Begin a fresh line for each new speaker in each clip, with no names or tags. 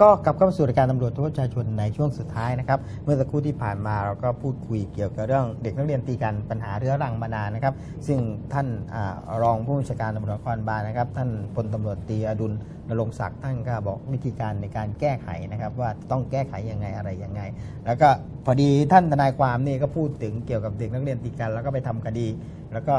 ก็กลับเข้ามาสู่รายการตำรวจทั่วประชาชนในช่วงสุดท้ายนะครับ เมื่อสักครู่ที่ผ่านมาเราก็พูดคุยเกี่ยวกับเรื่องเด็กนักเรียนตีกันปัญหาเรื้อรังมานานนะครับ ซึ่งท่านอรองผู้บัญชาการตำรวจนครบาลนะครับ ท่านพลตำรวจตีอดุลนรงศักดิ์ท่านก็บอกวิธีการในการแก้ไขนะครับ ว่าต้องแก้ไขยังไงอะไรยังไง แล้วก็พอดีท่านทนายความนี่ก็พูดถึงเกี่ยวกับเด็กนักเรียนตีกันแล้วก็ไปทำคดี แล้วก็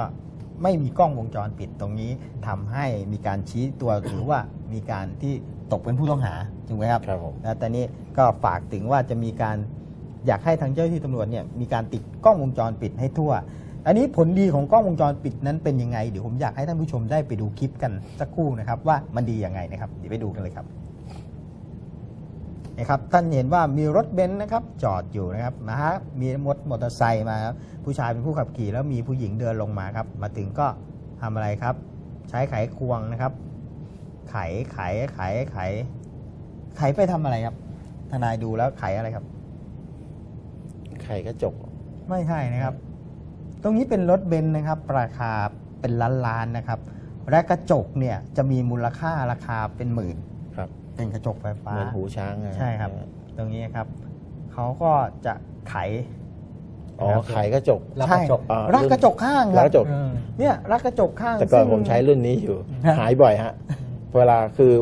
ไม่มีกล้องวงจรปิดตรงนี้ทำให้มีการชี้ตัวหรือว่ามีการที่ ตกเป็นผู้ต้องหาถูกไหมครับ
ครับผม
แล้วตอนนี้ก็ฝากถึงว่าจะมีการอยากให้ทางเจ้าหน้าที่ตำรวจเนี่ยมีการติดกล้องวงจรปิดให้ทั่ว อันนี้ผลดีของกล้องวงจรปิดนั้นเป็นยังไงเดี๋ยวผมอยากให้ท่านผู้ชมได้ไปดูคลิปกันสักครู่นะครับว่ามันดียังไงนะครับเดี๋ยวไปดูกันเลยครับนะครับท่านเห็นว่ามีรถเบนซ์นะครับจอดอยู่นะครับนะฮะมีมอมอเตอร์ไซค์มาครับผู้ชายเป็นผู้ขับขี่แล้วมีผู้หญิงเดินลงมาครับมาถึงก็ทำอะไรครับ ใช้ไขควงนะครับ ไขไขไขไข ไขไปทำอะไรครับ ทนายดูแล้วไขอะไรครับ
ไข่กระจก
ไม่ใช่นะครับ ตรงนี้เป็นรถเบนซ์นะครับ ราคาเป็นล้านล้านๆนะครับ และกระจกเนี่ยจะมีมูลค่าราคาเป็นหมื่น
ครับ
เป็นกระจกไฟฟ้า
เหมือนหูช้างอะ
ใช่ครับ ตรงนี้ครับเขาก็จะไข
อ๋อไข่กระจก
รัก
ใช่
กระจก
อ่า
รักกระจกข้างค
รั
รั
ก
บ
กระจก
เออ
เนี่ยรักกระจกข้าง
แต่ก่อน
ซึ่ง
ผมใช้รุ่นนี้อยู่
ฮะ
หายบ่อยฮะ เวลาคือ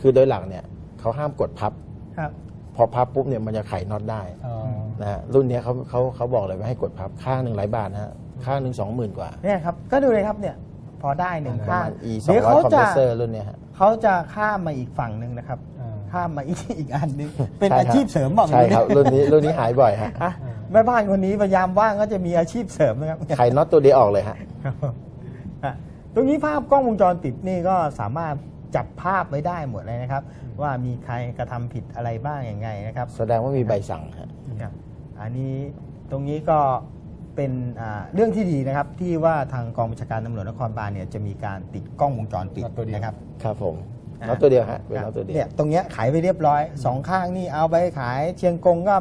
คือโดยหลักเนี่ยเขาห้ามกดพับ
ครับ
พอพับปุ๊บเนี่ยมันจะไขน็อตได้
อ๋อ
นะฮะรุ่นเนี้ยเขาเขาเขาบอกเลยว่าให้กดพับข้างหนึ่งหลายบาทนะฮะข้างหนึ่งสองหมื่นกว่า
เนี่ยครับ ก็ดูเลยครับเนี่ย พอได้หนึ่ง
ประ
ข้าง
มาณ e สอ
เดี๋
ง
ยว
ร้อย
เขา
คอมเพ
จะ
รสเซอร์รุ่นเนี้ยฮะ
เขาจะข้ามมาอีกฝั่งหนึ่งนะครับ
อ่า
ข้ามมาอีกอีกอันหนึงเป็น
ใช่
อา
ครับ
ชีพเสริมบอก
ใช่ครับรุ่นนี้รุ่นนี้หายบ่อยฮะ
อะแม่บ้านคนนี้พยายามว่างก็จะมีอาชีพเสริมนะครับ
ไขน็อตตัวเดียวออกเลยฮะ
อะตรงนี้ภาพกล้องวงจรปิดนี่ก็สามารถ จับภาพไว้ได้หมดเลยนะครับ ว่ามีใครกระทำผิดอะไรบ้างยังไงนะครับ
แสดงว่ามีใบสั่งฮะ
ครับอันนี้ตรงนี้ก็เป็นอ่าเรื่องที่ดีนะครับที่ว่าทางกองบัญชาการตำรวจนครบาลเนี่ยจะมีการติดกล้องวงจรปิด
ตัวเดียว
นะครับ
ครับผม
อ่า
น็อตตัวเดียวฮะเป็นน็อตตัวเดียว
เนี่ยตรงเนี้ยขายไปเรียบร้อยสองข้างนี่เอาไปขายเชียงกงก็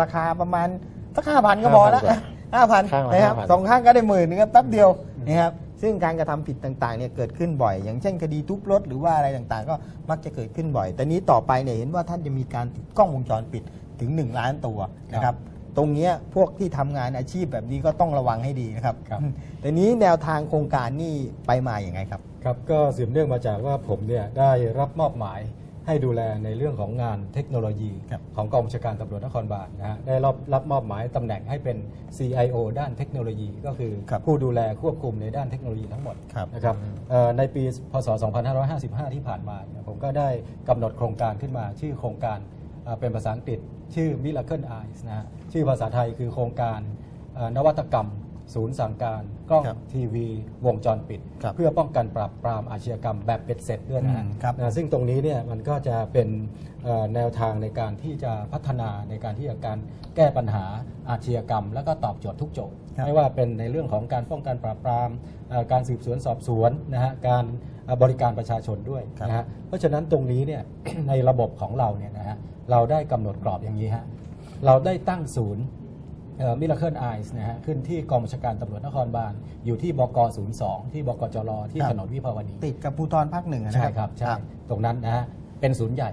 ราคาประมาณสักห้าพันก็พอแล้ว
5,000กว่า
ห้าพัน
ข้างละ
นะครับ
5,000
สองข้างก็ได้หมื่นนึงครับแป๊บเดียวนะครับ ซึ่งการกระทำผิดต่างๆเนี่ยเกิดขึ้นบ่อย อย่างเช่นคดีทุบรถหรือว่าอะไรต่างๆ ก็มักจะเกิดขึ้นบ่อย แต่นี้ต่อไปเนี่ยเห็นว่าท่านจะมีการติดกล้องวงจรปิดถึง 1 ล้านตัวนะครับตรงเนี้ยพวกที่ทำงานอาชีพแบบนี้ก็ต้องระวังให้ดีนะครับ
ครับ
แต่นี้แนวทางโครงการนี่ไปมาอย่างไงครับ
ครับก็สืบเนื่องมาจากว่าผมเนี่ยได้รับมอบหมาย ให้ดูแลในเรื่องของงานเทคโนโลยี
ครับ
ของกองบัญชาการตำรวจนครบาลนะฮะได้รับรับมอบหมายตำแหน่งให้เป็น CIO ด้านเทคโนโลยี ก็คือ
ครับ
ผู้ดูแลควบคุมในด้านเทคโนโลยีทั้งหมด
ครับ
นะครับเอ่อในปีพศ 2555 ที่ผ่านมาเนี่ยผมก็ได้กำหนดโครงการขึ้นมา ชื่อโครงการเอ่อเป็นภาษาอังกฤษ ชื่อ Miracle Eyes นะฮะชื่อภาษาไทยคือโครงการเอ่อนวัตกรรม ศูนย์สั่งการกล้อง
ครับ
ทีวีวงจรปิด
ครับ
เพื่อป้องกันปราบปรามอาชญากรรมแบบเป็ดเสร็จด้วยนะฮะ
อืมครับ
นะซึ่งตรงนี้เนี่ยมันก็จะเป็นเอ่อแนวทางในการที่จะพัฒนาในการที่จะการแก้ปัญหาอาชญากรรม แล้วก็ตอบโจทย์ทุกโจทย์
ครับ
ไม่ว่าเป็นในเรื่องของการป้องกันปราบปรามเอ่อการสืบสวนสอบสวนนะฮะการเอ่อบริการประชาชนด้วย
ครับ
นะฮะเพราะฉะนั้นตรงนี้เนี่ย ในระบบของเราเนี่ยนะฮะเราได้กำหนดกรอบอย่างนี้ฮะ เราได้ตั้งศูนย์ มิราเคิลไอส์นะฮะขึ้นที่กองบัญชาการตำรวจนครบาลอยู่ที่บก 02 ที่บกจรที่
ครับ
ถนนวิภาวดี
ติดกับภูธรภาคหนึ่งอะนะ
ใช่ครับ ใช่ ตรงนั้นนะฮะเป็นศูนย์ใหญ่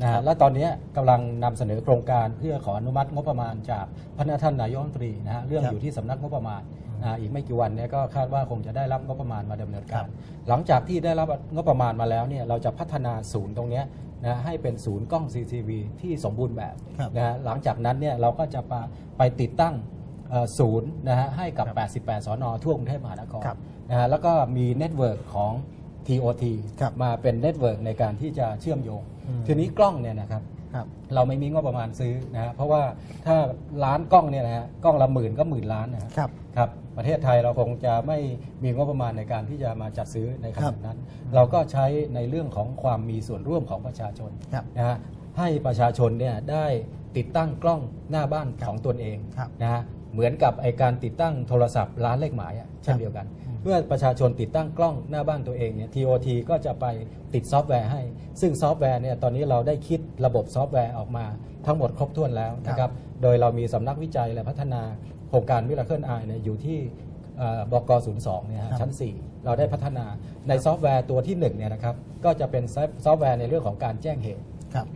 นะ
ครั
ฮะ
บ
และตอนนี้กำลังนำเสนอโครงการเพื่อขออนุมัติงบประมาณจากพระท่านนายกรัฐมนตรีนะฮะเรื่อง
ครับ
อยู่ที่สำนักงบประมาณนะฮะ อีกไม่กี่วันเนี้ก็คาดว่าคงจะได้รับงบประมาณมาดำเนิน
ครั
การ
บ
หลังจากที่ได้รับงบประมาณมาแล้วเนี่ยเราจะพัฒนาศูนย์ตรงเนี้ยนะให้เป็นศูนย์กล้อง CCTV ที่สมบูรณ์แบบ
ครับ
นะฮะหลังจากนั้นเนี่ยเราก็จะไปไปติดตั้งเอ่อศูนย์นะฮะให้กับ
ครับ
88 สอนอทั่วกรุงเทพมหานคร
ครับ
นะฮะแล้วก็มีเน็ตเวิร์กของ TOT
ครับ
มาเป็นเน็ตเวิร์กในการที่จะเชื่อมโยง
อืม
ทีนี้กล้องเนี่ยนะครับ
ครับ
เราไม่มีงบประมาณซื้อนะฮะเพราะว่าถ้าล้านกล้องเนี่ยนะฮะกล้องละหมื่นก็หมื่นล้านนะฮะ
ครับ
ครับ ประเทศไทยเราคงจะไม่มีงบประมาณในการที่จะมาจัดซื้อในข
ครั
นา
บ
ดนั้น เราก็ใช้ในเรื่องของความมีส่วนร่วมของประชาชน
ครับ
นะฮะให้ประชาชนเนี่ยได้ติดตั้งกล้องหน้าบ้านของตนเอง
ครับ
นะฮะเหมือนกับไอการติดตั้งโทรศัพท์ร้านเลขหมายอะเช่นเดียวกัน เมื่อประชาชนติดตั้งกล้องหน้าบ้านตัวเองเนี่ย TOT ก็จะไปติดซอฟต์แวร์ให้ ซึ่งซอฟต์แวร์เนี่ยตอนนี้เราได้คิดระบบซอฟต์แวร์ออกมาทั้งหมดครบถ้วนแล้วนะครับ โดยเรามีสำนักวิจัยและพัฒนา โครงการมิราเคิลไอเนี่ยอยู่ที่เอ่อบก02เนี่ยฮะ
ครับ
ชั้น 4 เราได้พัฒนาในซอฟต์แวร์ตัวที่1เนี่ยนะครับก็จะเป็นซอฟต์แวร์ในเรื่องของการแจ้งเหตุ
ครับ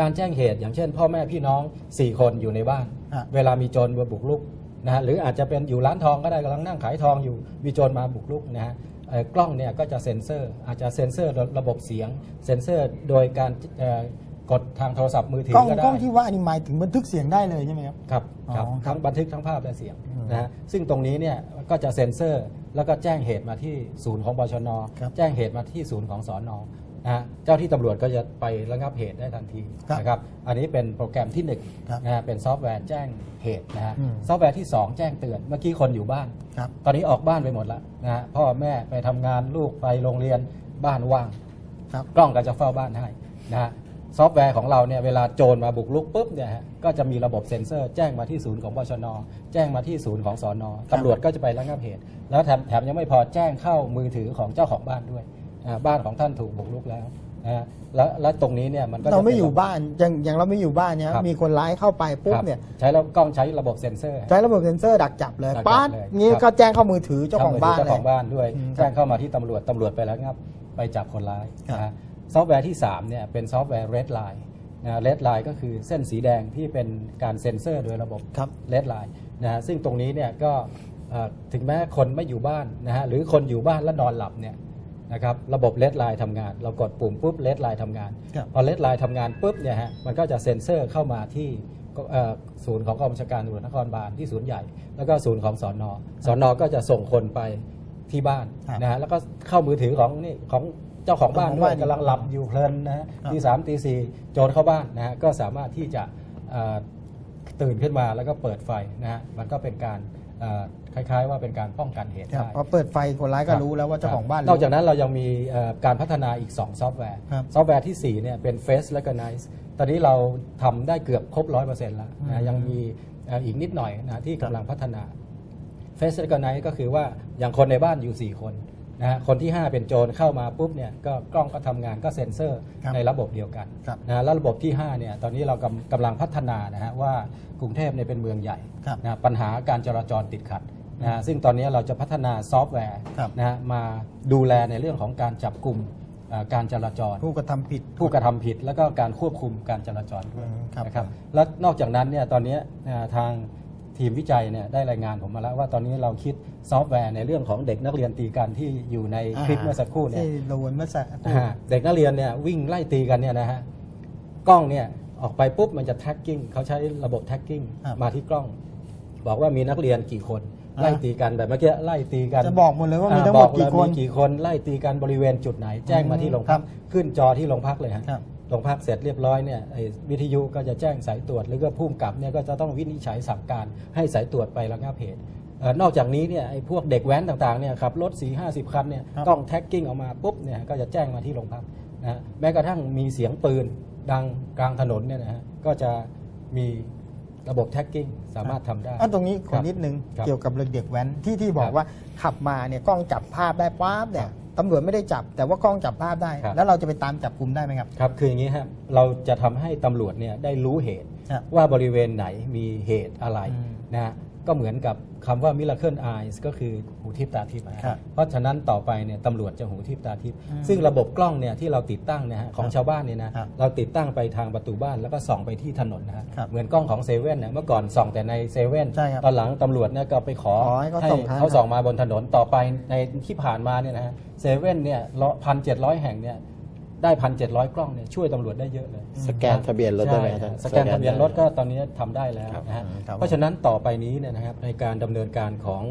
การแจ้งเหตุอย่างเช่น พ่อแม่พี่น้อง 4 คนอยู่ในบ้าน
อะ
เวลามีโจรมาบุกรุกนะฮะหรืออาจจะเป็นอยู่ร้านทองก็ได้กำลังนั่งขายทองอยู่มีโจรมาบุกรุกนะฮะเอ่อกล้องเนี่ยก็จะเซ็นเซอร์อาจจะเซ็นเซอร์ระบบเสียง เซ็นเซอร์โดยการเอ่อ กดทางโทรศัพท์มือถื
กล้อง
ก็ได้
กล้องที่ว่านี่หมายถึงบันทึกเสียงได้เลยใช่ไหมครับ
ครับครับ
อ๋อครับ
ทั้งบันทึกทั้งภาพและเสียง
อืม
นะฮะซึ่งตรงนี้เนี่ยก็จะเซ็นเซอร์แล้วก็แจ้งเหตุมาที่ศูนย์ของบชน
ครับ
แจ้งเหตุมาที่ศูนย์ของสอนอนะฮะเจ้าที่ตำรวจก็จะไประงับเหตุได้ทันที
ครับ
นะครับอันนี้เป็นโปรแกรมที่หนึ่ง
ครับ
นะฮะเป็นซอฟต์แวร์แจ้งเหตุนะฮะ
อืม
ซอฟต์แวร์ที่2แจ้งเตือนเมื่อกี้คนอยู่บ้าน
ครับ
ตอนนี้ออกบ้านไปหมดแล้วนะฮะพ่อแม่ไปทำงานลูกไปโรงเรียนบ้านว่าง
ครับ
กล้องก็จะเฝ้าบ้านให้นะฮะ ซอฟต์แวร์ของเราเนี่ยเวลาโจรมาบุกรุกปุ๊บเนี่ยฮะก็จะมีระบบเซ็นเซอร์แจ้งมาที่ศูนย์ของบชน แจ้งมาที่ศูนย์ของสอนอตำรวจก็จะไประงับเหตุ แล้วแถมแถมยังไม่พอแจ้งเข้ามือถือของเจ้าของบ้านด้วยอ่าบ้านของท่านถูกบุกรุกแล้วนะฮะแล้วแล้วตรงนี้เนี่ยมันก็จะ
เราไม่
ป็น
อยู่บ้านอย่างอย่างเราไม่อยู่บ้านเนี่ย
ครับ
มีคนร้ายเข้าไปปุ๊บ
ครับ
เนี่ย
ใช้แล้วกล้องใช้ระบบเซ็นเซอร์
ใช้ระบบเซ็นเซอร์ดักจับเลย
ดักจับ
ปั๊ด
เลย
งี้
ครับ
ก็แจ้งเข้ามือถือเจ้าของบ้าน
เจ้า
เล
ของ
ย
บ้านด้วย
อืม
แจ้งเข้ามาที่ตำรวจตำรวจไปแล้วงับไปจับคนร้าย
ครับ
นะฮะ ซอฟต์แวร์ที่3เนี่ยเป็นซอฟต์แวร์ Red Line นะ Red Line ก็คือเส้นสีแดงที่เป็นการเซ็นเซอร์โดยระบบ
ครับ
Red Line นะฮะซึ่งตรงนี้เนี่ยก็เอ่อถึงแม้คนไม่อยู่บ้านนะฮะหรือคนอยู่บ้านแล้วนอนหลับเนี่ยนะครับระบบ Red Line ทำงาน เรากดปุ่มปุ๊บ Red Line ทำงาน
ครับ
พอ Red Line ทำงานปุ๊บเนี่ยฮะมันก็จะเซ็นเซอร์เข้ามาที่เอ่อศูนย์ของกองบัญชาการตำรวจนครบาลที่ศูนย์ใหญ่ แล้วก็ศูนย์ของสอนอสอนอก็จะส่งคนไปที่บ้าน
ครับ
นะฮะแล้วก็เข้ามือถือของนี่ของ เจ้าของบ้าน
เจ้าของ
ด้วย
บ้าน
กำลังหลับอยู่เพลินนะฮะ
ครับ
ตีสามตีสี่โจรเข้าบ้านนะฮะก็สามารถที่จะเอ่อตื่นขึ้นมาแล้วก็เปิดไฟนะฮะมันก็เป็นการเอ่อคล้ายๆ ว่าเป็นการป้องกันเหตุ
ครับ
ได้
พอเปิดไฟคนร้ายก็
ครับ
รู้แล้วว่าเจ้าของบ้าน
นอกจากนั้นเรายังมีเอ่อการพัฒนาอีก 2 ซอฟต์แวร์
ครับ
ซอฟต์แวร์ที่ 4 เนี่ยเป็น Face Recognize ตอนนี้เราทำได้เกือบครบ 100%แล้ว
อื
นะ
ม
ยังมีเอ่ออีกนิดหน่อยนะที่
ครับ
กำลังพัฒนา Face Recognize ก็คือว่าอย่างคนในบ้านอยู่ 4 คน นะฮะคนที่ 5 เป็นโจรเข้ามาปุ๊บเนี่ยก็กล้องก็ทำงานก็เซ็นเซอร์
ครับ
ในระบบเดียวกัน
ครับ
นะฮะแล้วระบบที่5เนี่ยตอนนี้เรากำกำลังพัฒนานะฮะว่ากรุงเทพเนี่ยเป็นเมืองใหญ่
ครับ
นะปัญหาการจราจรติดขัดนะฮะซึ่งตอนนี้เราจะพัฒนาซอฟต์แวร์
ครับ
นะฮะมาดูแลในเรื่องของการจับกลุ่มเอ่อการจราจร
ผู้กระทำผิด
ผู้กระทำผิดแล้วก็การควบคุมการจราจรด้วย
อืมครับ
นะครับและนอกจากนั้นเนี่ยตอนนี้เอ่อทาง ทีมวิจัยเนี่ยได้รายงานผมมาแล้วว่าตอนนี้เราคิดซอฟต์แวร์ในเรื่องของเด็กนักเรียนตีกันที่อยู่ในคลิปเมื่อสักครู่เนี่ย
ที่โดนเมื่อสักครู่
อ่าเด็กนักเรียนเนี่ยวิ่งไล่ตีกันเนี่ยนะฮะกล้องเนี่ยออกไปปุ๊บมันจะ tagging เขาใช้ระบบ tagging
ครับ
มาที่กล้อง บอกว่ามีนักเรียนกี่คน
อ่า
ไล่ตีกันแบบเมื่อกี้ไล่ตีกัน
จะบอกหมดเลยว่ามี
อ่
ทั้งหมด
บอกเลย
กี่คน
มีกี่คนไล่ตีกันบริเวณจุดไหน แจ้งมาที่โรงพักขึ้นจอที่โรงพักเลยฮะ
ครับ
โรงพักเสร็จเรียบร้อยเนี่ยไอ้วิทยุก็จะแจ้งสายตรวจหรือก็ผู้กำกับเนี่ยก็จะต้องวินิจฉัยสั่งการให้สายตรวจไประงับเหตุเอ่อนอกจากนี้เนี่ยไอ้พวกเด็กแว้นต่างๆเนี่ยขับรถ4 5 0 คันเนี่ย
ครับ
ต้องแท็กกิ้งออกมาปุ๊บเนี่ยก็จะแจ้งมาที่โรงพักนะฮะแม้กระทั่งมีเสียงปืนดังกลางถนนเนี่ยนะฮะก็จะมีระบบแท็กกิ้งสามารถทำได้
อันตรงนี้ข
ครั
อบนิดนึง
ครับ
เกี่ยวกับเรื่องเด็กแว้นที่ที่บอ
ค
ก
รับ
ว่าขับมาเนี่ยกล้องจับภาพได้ปั๊บเนี่ย ตำรวจไม่ได้จับ แต่ว่ากล้องจับภาพได้
ครับ
แล้วเราจะไปตามจับกลุ่มได้ไหมครับ
ครับคืออย่างนี้ฮะเราจะทำให้ตำรวจเนี่ยได้รู้เหตุ
ครับ
ว่าบริเวณไหนมีเหตุอะไร
อืม
นะฮะ ก็เหมือนกับคำว่า miracle eyes ก็คือหูทิพตาทิพย์นะฮะ
ครับ
เพราะฉะนั้นต่อไปเนี่ยตำรวจจะหูทิพตาทิพย์
อืม
ซึ่งระบบกล้องเนี่ยที่เราติดตั้งเนะฮะของชาวบ้านเนี่ยนะครับเราติดตั้งไปทางประตูบ้านแล้วก็ส่องไปที่ถนนนะฮะ
ครับ
เหมือนกล้องของเซเว่นเนี่ยเมื่อก่อนส่องแต่ในเซเว่น
ใช่ครับ
ตอนหลังตำรวจเนี่ยก็ไปขอ
ขอให้เขาส่องทาง
เขาส่องมาบนถนนต่อไปในที่ผ่านมาเนี่ยนะฮะเซเว่นเนี่ยพันเจ็ดร้อยแห่งเนี่ย ได้พันเจ็ดร้อยกล้องเนี่ยช่วยตำรวจได้เยอะเลย
สแกนทะเบียนรถได้ไหม
ใช่
อาจารย์
สแกนทะเบียนรถก็ตอนนี้ทำได้แล้ว
ครับ
นะฮะ
ครับ
เพราะฉะนั้นต่อไปนี้เนี่ยนะครับในการดำเนินการของ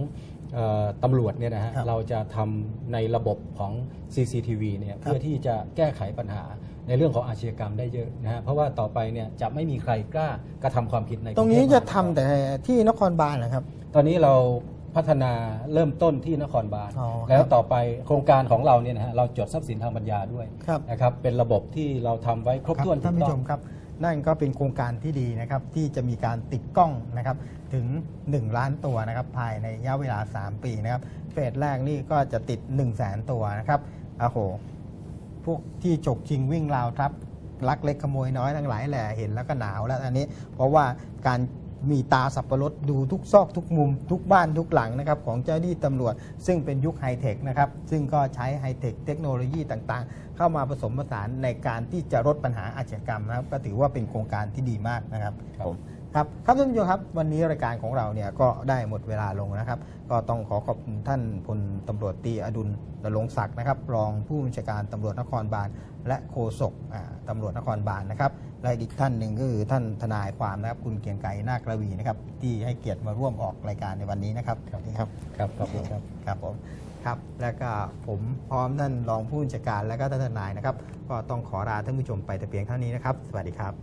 เอ่อตำรวจเนี่ยนะฮะ
ครับ
เราจะทำในระบบของ CCTV เนี่ยเพื่อที่จะแก้ไขปัญหาในเรื่องของอาชญากรรมได้เยอะนะฮะเพราะว่าต่อไปเนี่ยจะไม่มีใครกล้ากระทำความผิดใน
ตรงนี้
กเทพ
จะ
มหา
ทำ
คร
แต่ที่นครบาลนะครับ
ตอนนี้เรา พัฒนาเริ่มต้นที่นครบาล
อ๋อครับ
แล้วต่อไปโครงการของเราเนี่ยนะฮะเราจดทรัพย์สินทางปัญญาด้วย
ครับ
นะครับเป็นระบบที่เราทำไว้ครบถ้วน
ท่าน
ถูก
ผู้
ต้
ช
อง
มครับ นั่นก็เป็นโครงการที่ดีนะครับ ที่จะมีการติดกล้องนะครับถึง 1 ล้านตัวนะครับภายในระยะเวลา 3 ปีนะครับเฟสแรกนี่ก็จะติด 1 0 0 0 0แสนตัวนะครับโอ้โห พวกที่ฉกชิงวิ่งราวทรัพย์ลักเล็กขโมยน้อยทั้งหลายแหละเห็นแล้วก็หนาวแล้วอันนี้ เพราะว่าการ มีตาสับปะรดดูทุกซอกทุกมุมทุกบ้านทุกหลังนะครับของเจ้าหน้าที่ตำรวจ ซึ่งเป็นยุคไฮเทคนะครับซึ่งก็ใช้ไฮเทคเทคโนโลยีต่างๆ เข้ามาผสมผสานในการที่จะลดปัญหาอาชญากรรมนะครับก็ถือว่าเป็นโครงการที่ดีมากนะครับ
ครับ
ผม ครับครับท่านผู้ชมครับวันนี้รายการของเราเนี่ยก็ได้หมดเวลาลงนะครับ ก็ต้องขอขอบคุณท่านพลตำรวจตรีอดุลนรงค์ศักดิ์นะครับ รองผู้บัญชาการตำรวจนครบาล และโฆษกอ่าตำรวจนครบาลนะครับและอีกท่านหนึ่งก็คือท่านทนายความนะครับคุณเกรียงไกรนาคระวีนะครับที่ให้เกียรติมาร่วมออกรายการในวันนี้นะครับนี่ครับ
ครับขอบคุณครับ
ครับผมครับแล้วก็ผมพร้อมท่านรองผู้บัญชาการและก็ท่านทนายนะครับ ก็ต้องขอลาท่านผู้ชมไปแต่เพียงเท่านี้นะครับ สวัสดีครับ